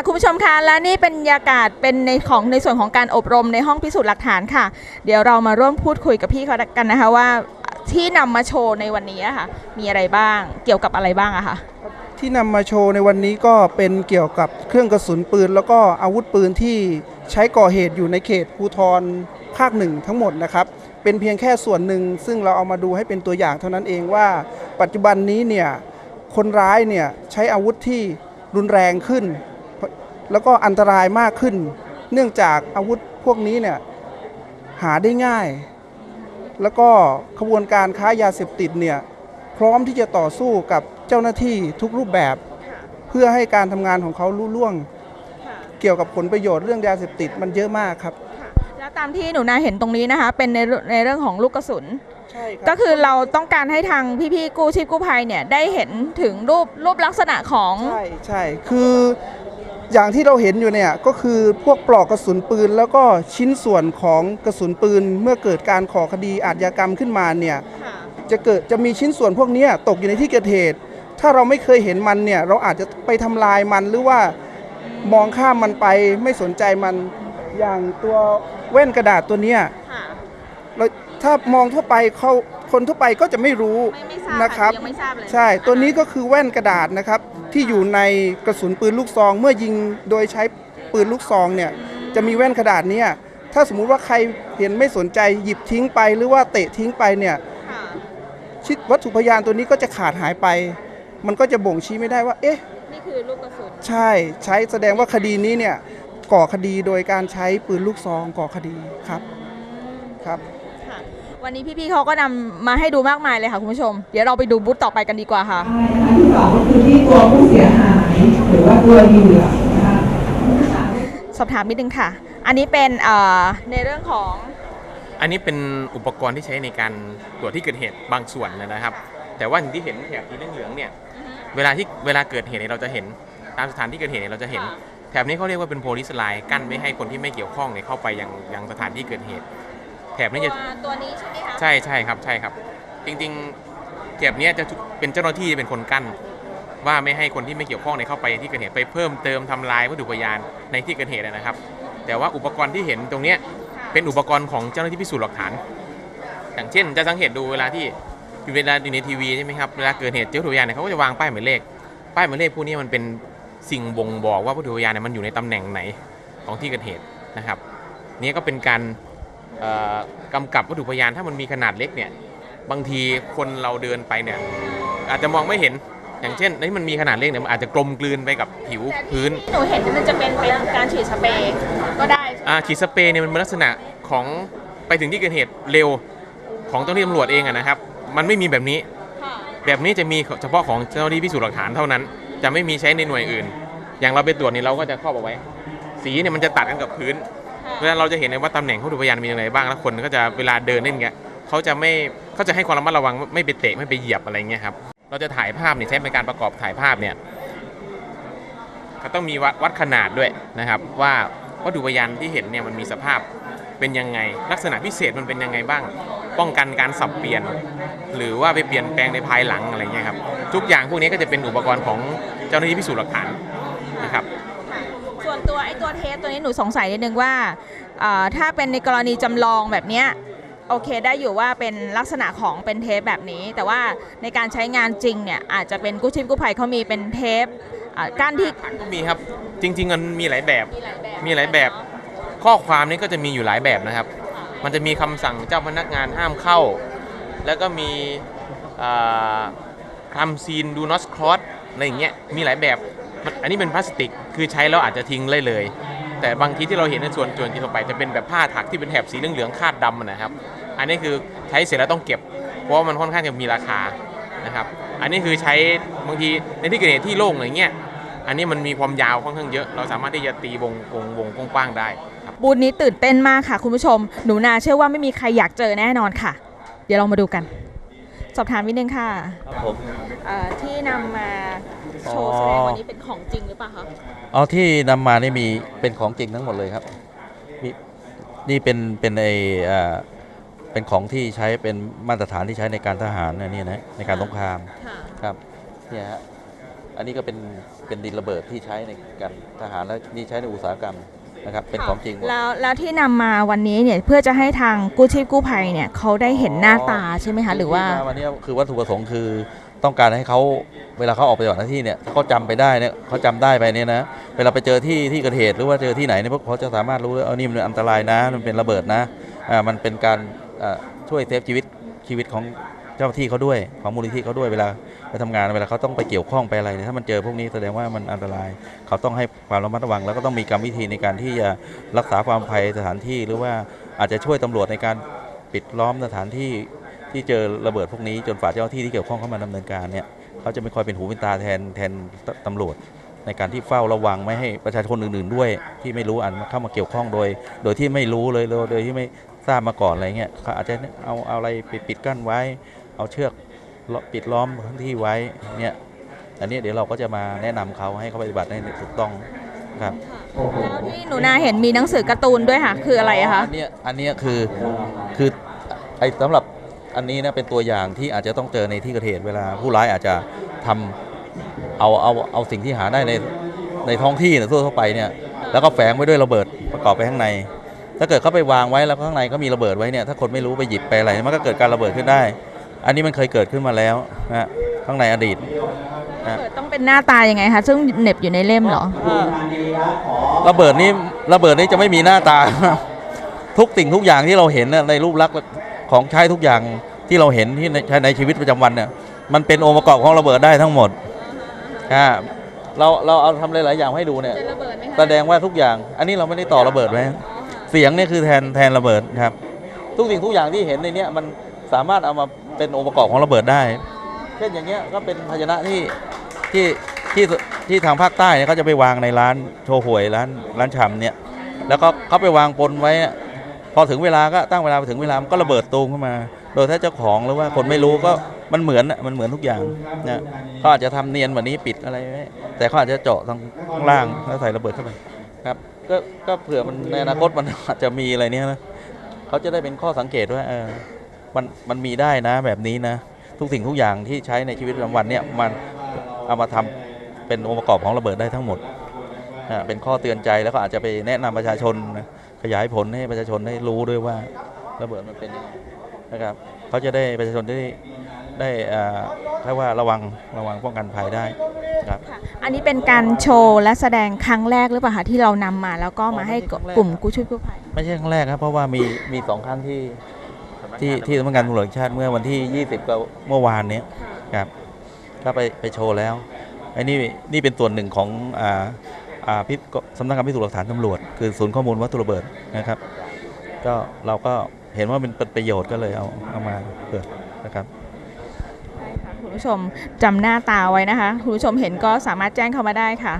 ค่ะคุณผู้ชมคะและนี่เป็นบรรยากาศเป็นในของในส่วนของการอบรมในห้องพิสูจน์หลักฐานค่ะ เดี๋ยวเรามาร่วมพูดคุยกับพี่เขากันนะคะว่าที่นำมาโชว์ในวันนี้ค่ะ มีอะไรบ้างเกี่ยวกับอะไรบ้างอะคะที่นำมาโชว์ในวันนี้ก็เป็นเกี่ยวกับเครื่องกระสุนปืน แล้วก็อาวุธปืนที่ใช้ก่อเหตุอยู่ในเขตภูทรภาคหนึ่งทั้งหมดนะครับเป็นเพียงแค่ส่วนหนึ่ง ซึ่งเราเอามาดูให้เป็นตัวอย่างเท่านั้นเองว่า ปัจจุบันนี้เนี่ยคนร้ายเนี่ยใช้อาวุธที่รุนแรงขึ้น แล้วก็อันตรายมากขึ้น เนื่องจากอาวุธพวกนี้เนี่ยหาได้ง่าย แล้วก็ขบวนการค้ายาเสพติดเนี่ยพร้อมที่จะต่อสู้กับเจ้าหน้าที่ทุกรูปแบบ เพื่อให้การทำงานของเขาลุล่วง เกี่ยวกับผลประโยชน์เรื่องยาเสพติดมันเยอะมากครับแล้วตามที่หนูนาเห็นตรงนี้นะคะ เป็นในเรื่องในเรื่องของลูกกระสุนใช่คก็รับคือเราต้องการให้ทางพี่ๆกู้ชีพกู้ภัยเนี่ยได้เห็นถึงรูปรูปลักษณะของ ใช่ใช่คือ อย่างที่เราเห็นอยู่เนี่ยก็คือพวกปลอกกระสุนปืน แล้วก็ชิ้นส่วนของกระสุนปืน เมื่อเกิดการก่อคดีอาชญากรรมขึ้นมาเนี่ยจะเกิดจะมีชิ้นส่วนพวกเนี้ยตกอยู่ในที่เกิดเหตุ ถ้าเราไม่เคยเห็นมันเนี่ยเราอาจจะไปทำลายมันหรือว่ามองข้ามมันไปไม่สนใจมันอย่างตัวแว่นกระดาษตัวเนี้ยค่ะเรา ถ้ามองทั่วไปเขาคนทั่วไปก็จะไม่รู้ไม่ไม่ทราบนะครับยังไม่ทราบเลยใช่ตัวนี้ก็คือแว่นกระดาษนะครับ ที่อยู่ในกระสุนปืนลูกซอง เมื่อยิงโดยใช้ปืนลูกซองเนี่ยจะมีแว่นกระดาษเนี้ถ้าสมมุติว่าใครเห็นไม่สนใจหยิบทิ้งไปหรือว่าเตะทิ้งไปเนี่ยค่ะชิดวัตถุพยานตัวนี้ก็จะขาดหายไป มันก็จะบ่งชี้ไม่ได้ว่า เอ๊ะนี่คือลูกกระสุนใช่ใช้แสดงว่าคดีนี้เนี่ยก่อคดีโดยการใช้ปืนลูกซองก่อคดีครับครับค่ะ วันนี้พี่ๆเขาก็นำมาให้ดูมากมายเลยค่ะคุณผู้ชม เดี๋ยวเราไปดูบูธต่อไปกันดีกว่าค่ะใช่นะคะที่สองก็คือที่ตัวผู้เสียหายหรือว่าตัวเหยื่อนะคะสอบถามนิดนึงค่ะ อันนี้เป็นเอ่อในเรื่องของ อันนี้เป็นอุปกรณ์ที่ใช้ในการตรวจที่เกิดเหตุบางส่วนนะครับ แต่ว่าอย่างที่เห็นแถบสีเหลืองๆเนี่ยเวลาที่เวลาเกิดเหตุเนี่ยเราจะเห็นตามสถานที่เกิดเหตุเนี่ยเราจะเห็น ค่ะ แถบนี้เขาเรียกว่าเป็นโพลิสไลน์กั้นไม่ให้คนที่ไม่เกี่ยวข้องเนี่ยเข้าไปยังยังสถานที่เกิดเหตุแถบนี้ตัวจะตัวนี้ใช่ไหมคะใช่ใช่ครับใช่ครับ จริงๆแถบเนี้ยจะเป็นเจ้าหน้าที่เป็นคนกั้น ว่าไม่ให้คนที่ไม่เกี่ยวข้องเนี่ยเข้าไปที่เกิดเหตุไปเพิ่มเติมทำลายวัตถุพยานในที่เกิดเหตุนะครับ แต่ว่าอุปกรณ์ที่เห็นตรงเนี้ยเป็นอุปกรณ์ของเจ้าหน้าที่พิสูจน์หลักฐาน อย่างเช่น จะสังเกตดูเวลาที่อยู่เวลาอยู่ในทีวีใช่ไหมครับเวลาเกิดเหตุเจอวัตถุพยานเนี่ยเขาก็จะวางป้ายหมายเลข ป้ายหมายเลขพวกนี้มันเป็นสิ่งบ่งบอกว่าวัตถุพยานเนี่ยมันอยู่ในตำแหน่งไหนของที่เกิดเหตุนะครับ นี่ก็เป็นการเอ่อ กำกับวัตถุพยานถ้ามันมีขนาดเล็กเนี่ยบางทีคนเราเดินไปเนี่ยอาจจะมองไม่เห็นอย่างเช่นนี่มันมีขนาดเล็กเนี่ยมันอาจจะกลมกลืนไปกับผิวพื้นที่หนูเห็นมันจะเป็นเป็นการฉีดสเปรย์ก็ได้ใช่ไหมอ่าฉีดสเปรย์เนี่ยมันเป็นลักษณะของไปถึงที่เกิดเหตุเร็วของเจ้าหน้าที่ตำรวจเองอะนะครับ มันไม่มีแบบนี้ค่ะแบบนี้จะมีเฉพาะของเจ้าหน้าที่พิสูจน์หลักฐานเท่านั้น จะไม่มีใช้ในหน่วยอื่น อย่างเราไปตรวจนี่เราก็จะครอบเอาไว้ สีเนี่ยมันจะตัดกันกับพื้น เวลาเราจะเห็นเลยว่าตำแหน่งวัตถุพยานมีอย่างไรบ้างแล้วคนก็จะเวลาเดินเล่นเงี้ยเขาจะไม่เขาจะให้ความระมัดระวังไม่ไปเตะไม่ไปเหยียบอะไรเงี้ยครับเราจะถ่ายภาพเนี่ยใช้ในการประกอบถ่ายภาพเนี่ยก็ต้องมีวัดวัดขนาดด้วยนะครับ ว่าวัตถุพยานที่เห็นเนี่ยมันมีสภาพเป็นยังไง ลักษณะพิเศษมันเป็นยังไงบ้าง ป้องกันการสับเปลี่ยน หรือว่าไปเปลี่ยนแปลงในภายหลังอะไรเงี้ยครับทุกอย่างพวกนี้ก็จะเป็นอุปกรณ์ของเจ้าหน้าที่พิสูจน์หลักฐานนะครับ ส่วนตัวไอ้ตัวเทสตัว นี้หนูสงสัยนิดนึงว่าถ้าเป็นในกรณีจำลองแบบเนี้ยโอเคได้อยู่ว่าเป็นลักษณะของเป็นเทปแบบนี้ แต่ว่าในการใช้งานจริงเนี่ยอาจจะเป็นกู้ชีพกู้ภัยเขามีเป็นเทปก้านที่ก็มีครับจริง ๆ มันมีหลายแบบมีหลายแบบมีหลายแบบข้อความนี้ก็จะมีอยู่หลายแบบนะครับ มันจะมีคำสั่งเจ้าพนักงานห้ามเข้า แล้วก็มีคำซีนดูนอสครอสอะไรอย่างเงี้ยมีหลายแบบอันนี้เป็นพลาสติกคือใช้แล้วอาจจะทิ้งเลยเลย แต่บางทีที่เราเห็นในส่วนส่วนที่ทั่วไปจะเป็นแบบผ้าถักที่เป็นแถบสีเหลืองๆคาดดำอะนะครับ อันนี้คือใช้เสร็จแล้วต้องเก็บ เพราะว่ามันค่อนข้างจะมีราคานะครับ อันนี้คือใช้บางทีในที่เกิดเหตุที่โล่งอะไรเงี้ย อันนี้มันมีความยาวค่อนข้างเยอะ เราสามารถที่จะตีวงวงวงกว้างๆได้ครับบูธนี้ตื่นเต้นมากค่ะ คุณผู้ชม หนูนาเชื่อว่าไม่มีใครอยากเจอแน่นอนค่ะ เดี๋ยวเรามาดูกัน สอบถามนิดนึงค่ะครับผม เอ่อที่นำมาโชว์อ๋อแสดงวันนี้เป็นของจริงหรือเปล่าคะ เอาที่นำมานี่มีเป็นของจริงทั้งหมดเลยครับมีนี่เป็นเป็นไอเอ่อเป็นของที่ใช้เป็นมาตรฐานที่ใช้ในการทหารนะเนี่ยนะในการสงครามค่ะครับเนี่ยฮะอันนี้ก็เป็นเป็นดินระเบิดที่ใช้ในการทหารและนี่ใช้ในอุตสาหกรรมนะครับเป็นของจริงหมดแล้วแล้วที่นำมาวันนี้เนี่ยเพื่อจะให้ทางกู้ชีพกู้ภัยเนี่ยเขาได้เห็นหน้าตาใช่ไหมคะหรือว่าที่มวันนี้คือวัตถุประสงค์คือ ต้องการให้เขาเวลาเขาออกไปปฏิบัติหน้าที่เนี่ยเขาจำไปได้เนี่ยเขาจำได้ไปเนี่ยนะเวลาไปเจอที่ที่เกิดเหตุหรือว่าเจอที่ไหนเนี่ยพวกเขาจะสามารถรู้ว่าเอานี่มันอันตรายนะมันเป็นระเบิดนะอ่ามันเป็นการอ่าช่วยเซฟชีวิตชีวิตของเจ้าหน้าที่เขาด้วยของมูลนิธิเขาด้วยเวลาไปทำงานเวลาเขาต้องไปเกี่ยวข้องไปอะไรเนี่ยถ้ามันเจอพวกนี้แสดงว่ามันอันตราย เขาต้องให้ความระมัดระวัง แล้วก็ต้องมีกรรมวิธีในการที่จะรักษาความภัยสถานที่หรือว่าอาจจะช่วยตำรวจในการปิดล้อมสถานที่ ที่เจอระเบิดพวกนี้จนฝ่ายเจ้าหน้าที่ที่เกี่ยวข้องเข้ามาดำเนินการเนี่ยเขาจะไม่คอยเป็นหูเป็นตาแทนแทนตตำรวจ ในการที่เฝ้าระวังไม่ให้ประชาชนอื่น ๆ ด้วย ที่ไม่รู้อันเข้ามาเกี่ยวข้องโดย โดยที่ไม่รู้เลยโดยโดยที่ไม่ทราบมาก่อนอะไรเงี้ยเขาอาจจะเอาเอาอะไรไปปิดกั้นไว้ เอาเชือกปิดล้อมพื้นที่ไว้เนี่ยอันนี้เดี๋ยวเราก็จะมาแนะนำเขาให้เขาปฏิบัติให้ถูกต้องครับแล้วที่หนูนาเห็นมีหนังสือการ์ตูนด้วยค่ะ คืออะไรอะคะอันเนี้ยอันเนี้ยคือคือไอ้สำหรับ อันนี้นะเป็นตัวอย่างที่อาจจะต้องเจอในที่เกิดเหตุเวลาผู้ร้ายอาจจะทำเอาเอาเอาสิ่งที่หาได้ในในท้องที่เนี่ยทั่วทั่วไปเนี่ยแล้วก็แฝงไว้ด้วยระเบิดประกอบไปข้างใน ถ้าเกิดเขาไปวางไว้แล้วข้างในก็มีระเบิดไว้เนี่ยถ้าคนไม่รู้ไปหยิบไปอะไรมันก็เกิดการระเบิดขึ้นได้ อันนี้มันเคยเกิดขึ้นมาแล้วนะฮะข้างในอดีตนะเปิดต้องเป็นหน้าตายังไงคะซึ่งเหน็บอยู่ในเล่มเหรอระเบิดนี้ระเบิดนี้จะไม่มีหน้าตา ทุกสิ่งทุกอย่างที่เราเห็นน่ะในรูปลักษณ์ ของใช้ทุกอย่างที่เราเห็นที่ในใช้ในชีวิตประจำวันเนี่ยมันเป็นองค์ประกอบของระเบิดได้ทั้งหมดอ่าเราเราเอาทำหลายๆอย่างให้ดูเนี่ยจะระเบิดไหมคะแสดงว่าทุกอย่าง อันนี้เราไม่ได้ต่อระเบิดไว้เสียงเนี่ยคือแทนแทนระเบิดครับ ทุกสิ่งทุกอย่างที่เห็นในเนี้ยมันสามารถเอามาเป็นองค์ประกอบของระเบิดได้ เช่นอย่างเงี้ยก็เป็นภาชนะที่ที่ที่ที่ทางภาคใต้เนี่ยเขาจะไปวางในร้านโชว์หวยร้านร้านชำเนี่ย แล้วก็เขาไปวางปนไว้อะ พอถึงเวลาก็ตั้งเวลาไปถึงเวลามันก็ระเบิดตูมขึ้นมา โดยถ้าเจ้าของหรือว่าคนไม่รู้ก็มันเหมือนอะมันเหมือนทุกอย่างนะเขาอาจจะทำเนียนแบบนี้ปิดอะไรไว้แต่เขาอาจจะเจาะทางล่างแล้วใส่ระเบิดเข้าไปครับก็ก็เผื่อมันในอนาคตมันอาจจะมีอะไรเนี้ยนะเขาจะได้เป็นข้อสังเกตว่าเออมันมันมีได้นะแบบนี้นะ ทุกสิ่งทุกอย่างที่ใช้ในชีวิตประจำวันเนี่ยมันเอามาทำเป็นองค์ประกอบของระเบิดได้ทั้งหมดอ่าเป็นข้อเตือนใจแล้วก็อาจจะไปแนะนำประชาชนนะ ขยายผลให้ประชาชนได้รู้ด้วยว่าระเบิดมันเป็นยังไงนะครับเขาจะได้ประชาชนได้ได้อ่าเรียกว่าระวังระวังป้องกันภัยได้ครับค่ะอันนี้เป็นการโชว์และแสดงครั้งแรกหรือเปล่าคะที่เรานำมาแล้วก็มาให้กลุ่มกู้ชีพกู้ภัยไม่ใช่ครั้งแรกครับเพราะว่ามีมีสองครั้งที่ที่ที่สำนักงานตำรวจแห่งชาติเมื่อวันที่ 20กับเมื่อวานเนี้ยครับก็ไปไปโชว์แล้วไอ้นี่นี่เป็นส่วนหนึ่งของอ่าอ่า พิสำนักงานพิสูจน์หลักฐานตำรวจ คือศูนย์ข้อมูลวัตถุระเบิดนะครับ ก็เราก็เห็นว่ามันเป็นประโยชน์ก็เลยเอาเอามาเปิดนะครับคุณผู้ชมจำหน้าตาไว้นะคะ คุณผู้ชมเห็นก็สามารถแจ้งเข้ามาได้ค่ะ